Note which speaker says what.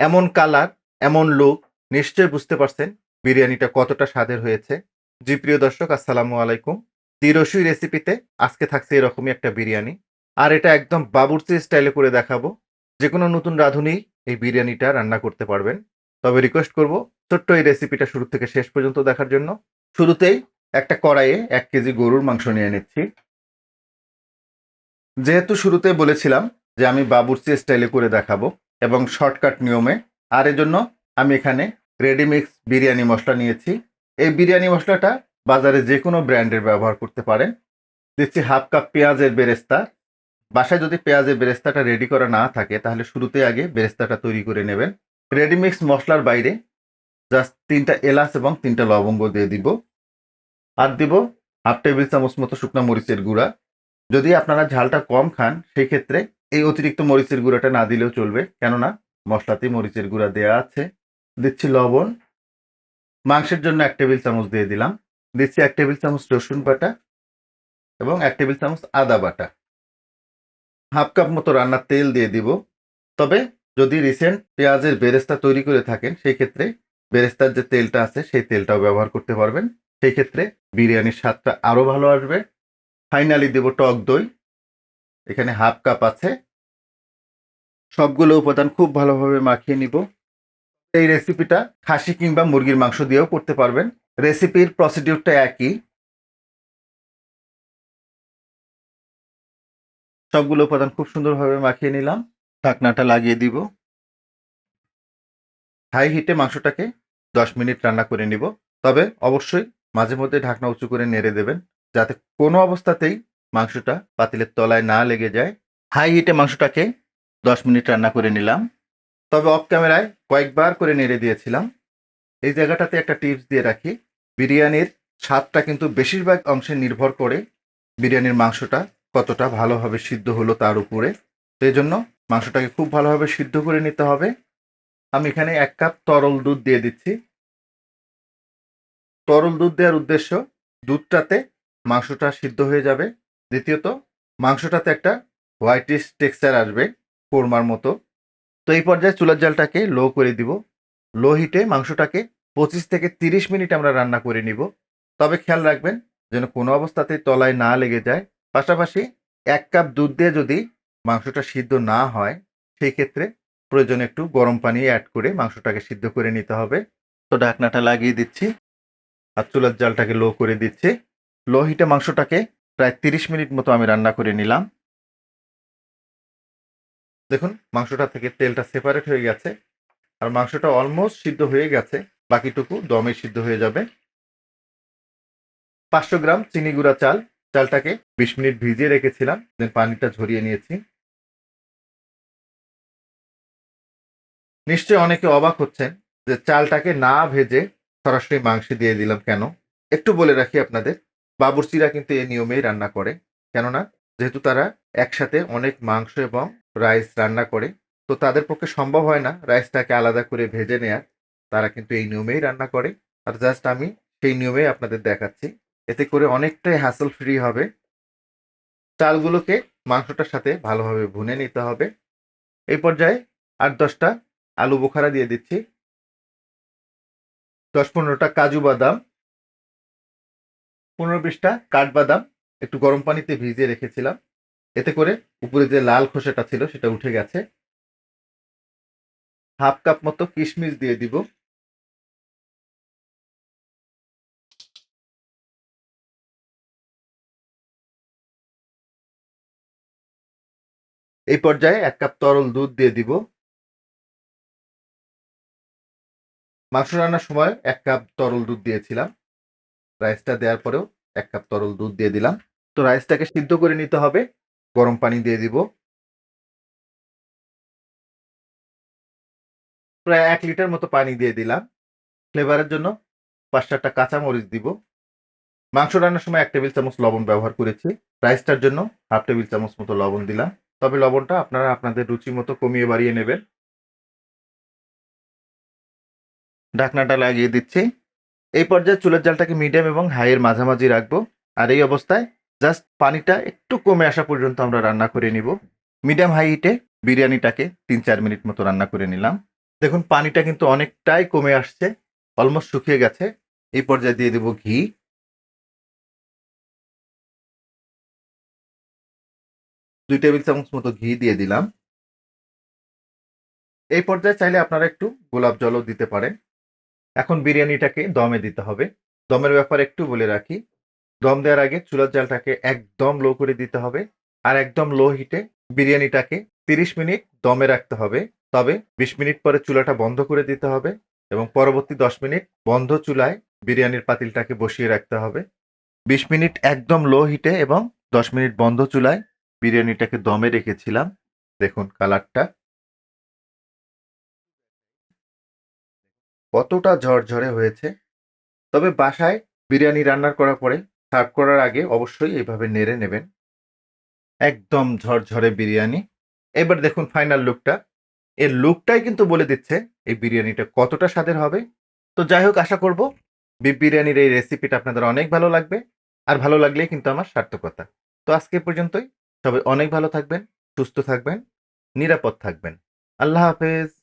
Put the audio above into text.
Speaker 1: এমন কালার, এমন লুক নিশ্চয়ই বুঝতে পারছেন বিরিয়ানিটা কতটা স্বাদের হয়েছে। জি, প্রিয় দর্শক, আসসালামু আলাইকুম। তিরসুই রেসিপিতে আজকে থাকছে এরকমই একটা বিরিয়ানি। আর এটা একদম বাবুর্চি স্টাইলে করে দেখাবো। যে কোনো নতুন রাঁধুনি এই বিরিয়ানিটা রান্না করতে পারবেন। তবে রিকোয়েস্ট করব ছোট্ট এই রেসিপিটা শুরু থেকে শেষ পর্যন্ত দেখার জন্য। শুরুতেই একটা কড়াইয়ে এক কেজি গরুর মাংস নিয়ে নিচ্ছি। যেহেতু শুরুতে বলেছিলাম যে আমি বাবুর্চি স্টাইলে করে দেখাবো এবং শর্টকাট নিয়মে। আর এজন্য আমি এখানে রেডিমিক্স বিরিয়ানি মশলা নিয়েছি। এই বিরিয়ানি মশলাটা বাজারে যে কোনো ব্র্যান্ডের ব্যবহার করতে পারেন। দিচ্ছি হাফ কাপ পেঁয়াজের বেরেস্তা। বাসায় যদি পেঁয়াজের বেরেস্তাটা রেডি করা না থাকে, তাহলে শুরুতে আগে বেরেস্তাটা তৈরি করে নেবেন। রেডিমিক্স মশলার বাইরে জাস্ট তিনটা এলাচ এবং তিনটা লবঙ্গ দিয়ে দিব। আর দিব হাফ টেবিল চামচ মতো শুকনো মরিচের গুঁড়া। যদি আপনারা ঝালটা কম খান সেই ক্ষেত্রে এই অতিরিক্ত মরিচের গুঁড়াটা না দিলেও চলবে। কেননা মশলাতে মরিচের গুঁড়া দেয়া আছে। দিচ্ছি লবণ। মাংসের জন্য এক টেবিল চামচ দিয়ে দিলাম। দিচ্ছি এক টেবিল চামচ রসুন বাটা এবং এক টেবিল চামচ আদা বাটা। হাফ কাপ মতো রান্নার তেল দিয়ে দিব। তবে যদি রিসেন্ট পেঁয়াজের বেরেস্তা তৈরি করে থাকেন, সেই ক্ষেত্রে বেরেস্তার যে তেলটা আছে, সেই তেলটাও ব্যবহার করতে পারবেন। সেই ক্ষেত্রে বিরিয়ানির স্বাদটা আরও ভালো আসবে। ফাইনালি দেব টক দই। এখানে হাফ কাপ আছে। সবগুলো উপাদান খুব ভালোভাবে মাখিয়ে নিব। এই রেসিপিটা খাসি কিংবা মুরগির মাংস দিয়েও করতে পারবেন। রেসিপির প্রসিডিউরটা একই। সবগুলো উপাদান খুব সুন্দরভাবে মাখিয়ে নিলাম। ঢাকনাটা লাগিয়ে দিব। হাই হিটে মাংসটাকে দশ মিনিট রান্না করে নিব। তবে অবশ্যই মাঝে মধ্যে ঢাকনা উঁচু করে নেড়ে দেবেন। যাতে কোনো অবস্থাতেই মাংসটা পাতিলের তলায় না লেগে যায়। হাই হিটে মাংসটাকে দশ মিনিট রান্না করে নিলাম। তবে অফ ক্যামেরায় কয়েকবার করে নেড়ে দিয়েছিলাম। এই জায়গাটাতে একটা টিপস দিয়ে রাখি। বিরিয়ানির স্বাদটা কিন্তু বেশিরভাগ অংশে নির্ভর করে বিরিয়ানির মাংসটা কতটা ভালোভাবে সিদ্ধ হলো তার উপরে। তো এই জন্য মাংসটাকে খুব ভালোভাবে সিদ্ধ করে নিতে হবে। আমি এখানে এক কাপ তরল দুধ দিয়ে দিচ্ছি। তরল দুধ দেওয়ার উদ্দেশ্য দুধটাতে মাংসটা সিদ্ধ হয়ে যাবে। দ্বিতীয়ত, মাংসটাতে একটা হোয়াইটিশ টেক্সচার আসবে, কোরমার মতো। তো এই পর্যায়ে চুলার জালটাকে লো করে দিব। লো হিটে মাংসটাকে পঁচিশ থেকে তিরিশ মিনিট আমরা রান্না করে নিব। তবে খেয়াল রাখবেন যেন কোনো অবস্থাতেই তলায় না লেগে যায়। পাশাপাশি এক কাপ দুধ দিয়ে যদি মাংসটা সিদ্ধ না হয়, সেই ক্ষেত্রে প্রয়োজন একটু গরম পানি অ্যাড করে মাংসটাকে সিদ্ধ করে নিতে হবে। তো ঢাকনাটা লাগিয়ে দিচ্ছি আর চুলার জালটাকে লো করে দিচ্ছি। লো হিটে মাংসটাকে প্রায় তিরিশ মিনিট মতো আমি রান্না করে নিলাম। দেখুন, মাংসটা থেকে তেলটা সেপারেট হয়ে গেছে। আর মাংসটা অলমোস্ট সিদ্ধ হয়ে গেছে। বাকিটুকু দমে সিদ্ধ হয়ে যাবে। পাঁচশো গ্রাম চিনি গুঁড়া চাল। চালটাকে বিশ মিনিট ভিজিয়ে রেখেছিলাম। দেন পানিটা ঝরিয়ে নিয়েছি। নিশ্চয়ই অনেকে অবাক হচ্ছেন যে চালটাকে না ভেজে সরাসরি মাংসে দিয়ে দিলাম কেন? একটু বলে রাখি আপনাদের। বাবুর্চিরা কিন্তু এই নিয়মেই রান্না করে। কেননা, যেহেতু তারা একসাথে অনেক মাংস এবং রাইস রান্না করে, তো তাদের পক্ষে সম্ভব হয় না রাইসটাকে আলাদা করে ভেজে নেয়ার। তারা কিন্তু এই নিয়মেই রান্না করে। আর জাস্ট আমি সেই নিয়মেই আপনাদের দেখাচ্ছি। এতে করে অনেকটাই হ্যাসল ফ্রি হবে। চালগুলোকে মাংসটার সাথে ভালোভাবে ভুনে নিতে হবে। এই পর্যায়ে আট দশটা আলু বোখারা দিয়ে দিচ্ছি। দশ পনেরোটা কাজু বাদাম। পনেরো বিশটা কাঠবাদাম একটু গরম পানিতে ভিজিয়ে রেখেছিলাম। এতে করে উপরে যে লাল খোসাটা ছিল সেটা উঠে গেছে। হাফ কাপ মতো কিশমিশ দিয়ে দিব। এই পর্যায়ে এক কাপ তরল দুধ দিয়ে দিব। মাংস রান্নার সময় এক কাপ তরল দুধ দিয়েছিলাম। রাইসটা দেওয়ার পরেও এক কাপ তরল দুধ দিয়ে দিলাম। তো রাইসটাকে সিদ্ধ করে নিতে হবে। গরম পানি দিয়ে দিব। প্রায় এক লিটার মতো পানি দিয়ে দিলাম। ফ্লেভারের জন্য পাঁচ চারটা কাঁচামরিচ দিব। মাংস রান্নার সময় এক টেবিল চামচ লবণ ব্যবহার করেছি। রাইসটার জন্য হাফ টেবিল চামচ মতো লবণ দিলাম। তবে লবণটা আপনারা আপনাদের রুচি মতো কমিয়ে বাড়িয়ে নেবেন। ঢাকনাটা লাগিয়ে দিচ্ছি। এই পর্যায়ে চুলের জালটাকে মিডিয়াম এবং হাইয়ের মাঝামাঝি রাখব। আর এই অবস্থায় জাস্ট পানিটা একটু কমে আসা পর্যন্ত আমরা রান্না করে নিব। মিডিয়াম হাই হিটে বিরিয়ানিটাকে তিন চার মিনিট মতো রান্না করে নিলাম। দেখুন, পানিটা কিন্তু অনেকটাই কমে আসছে অলমোস্ট শুকিয়ে গেছে। এই পর্যায়ে দিয়ে দেব ঘি। দুই টেবিল চামচ মতো ঘি দিয়ে দিলাম। এই পর্যায়ে চাইলে আপনারা একটু গোলাপ জলও দিতে পারেন। এখন বিরিয়ানিটাকে দমে দিতে হবে। দমের ব্যাপারে একটু বলে রাখি। দম দেওয়ার আগে চুলার জালটাকে একদম লো করে দিতে হবে আর একদম লো হিটে বিরিয়ানিটাকে তিরিশ মিনিট দমে রাখতে হবে। তবে বিশ মিনিট পরে চুলাটা বন্ধ করে দিতে হবে এবং পরবর্তী দশ মিনিট বন্ধ চুলায় বিরিয়ানির পাতিলটাকে বসিয়ে রাখতে হবে। বিশ মিনিট একদম লো হিটে এবং দশ মিনিট বন্ধ চুলায় বিরিয়ানিটাকে দমে রেখেছিলাম। দেখুন কালারটা কতটা ঝরঝরে হয়েছে। তবে বাসায় বিরিয়ানি রান্না করার পরে সার্ভ করার আগে অবশ্যই এইভাবে নেড়ে নেবেন। একদম ঝরঝরে বিরিয়ানি। এবার দেখুন ফাইনাল লুকটা। এর লুকটাই কিন্তু বলে দিচ্ছে এই বিরিয়ানিটা কতটা স্বাদের হবে। তো যাই হোক, আশা করব বিফ বিরিয়ানির এই রেসিপিটা আপনাদের অনেক ভালো লাগবে। আর ভালো লাগলেই কিন্তু আমার সার্থকতা। তো আজকে পর্যন্তই। সবাই অনেক ভালো থাকবেন, সুস্থ থাকবেন, নিরাপদ থাকবেন। আল্লাহ হাফেজ।